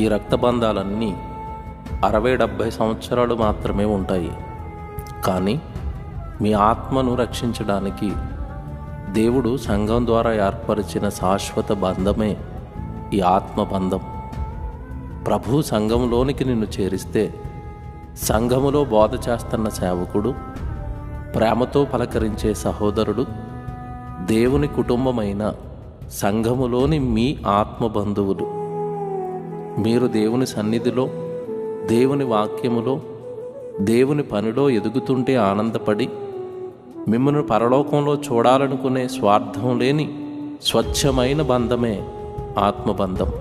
ఈ రక్తబంధాలన్నీ అరవై డెబ్భై సంవత్సరాలు మాత్రమే ఉంటాయి. కానీ మీ ఆత్మను రక్షించడానికి దేవుడు సంఘం ద్వారా ఏర్పరిచిన శాశ్వత బంధమే ఈ ఆత్మ బంధం ప్రభు సంఘంలోనికి నిన్ను చేరిస్తే సంఘములో బోధ చేస్తున్న సేవకుడు ప్రేమతో పలకరించే సహోదరుడు దేవుని కుటుంబమైన సంఘములోని మీ ఆత్మ బంధువులు మీరు దేవుని సన్నిధిలో దేవుని వాక్యములో దేవుని పనిలో ఎదుగుతుంటే ఆనందపడి మిమ్మల్ని పరలోకంలో చూడాలనుకునే స్వార్థం లేని స్వచ్ఛమైన బంధమే ఆత్మబంధం.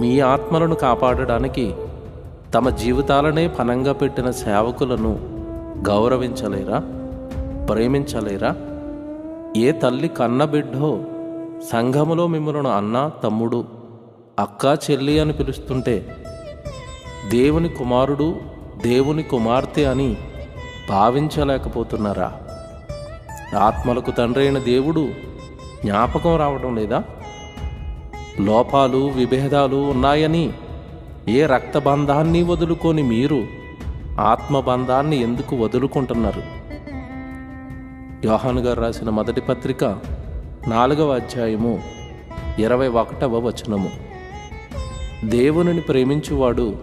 మీ ఆత్మలను కాపాడడానికి తమ జీవితాలనే పనంగా పెట్టిన సేవకులను గౌరవించలేరా? ప్రేమించలేరా? ఏ తల్లి కన్నబిడ్డో సంఘములో మిమ్మల్ని అన్న తమ్ముడు అక్క చెల్లి అని పిలుస్తుంటే దేవుని కుమారుడు దేవుని కుమార్తె అని భావించలేకపోతున్నారా? ఆత్మలకు తండ్రైన దేవుడు జ్ఞాపకం రావడం లేదా? లోపాలు విభేదాలు ఉన్నాయని ఏ రక్తబంధాన్ని వదులుకొని మీరు ఆత్మబంధాన్ని ఎందుకు వదులుకుంటున్నారు? యోహాను గారు రాసిన మొదటి పత్రిక నాలుగవ అధ్యాయము ఇరవై ఒకటవ వచనము. దేవునిని ప్రేమించువాడు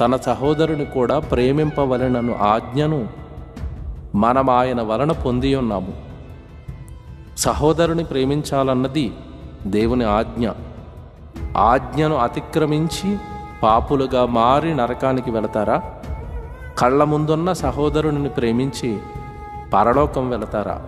తన సహోదరుని కూడా ప్రేమింపవలెనను ఆజ్ఞను మనం ఆయన వలన పొంది ఉన్నాము. సహోదరుని ప్రేమించాలన్నది దేవుని ఆజ్ఞ. ఆజ్ఞను అతిక్రమించి పాపులుగా మారి నరకానికి వెళతారా? కళ్ళ ముందున్న సహోదరుని ప్రేమించి పరలోకం వెళతారా?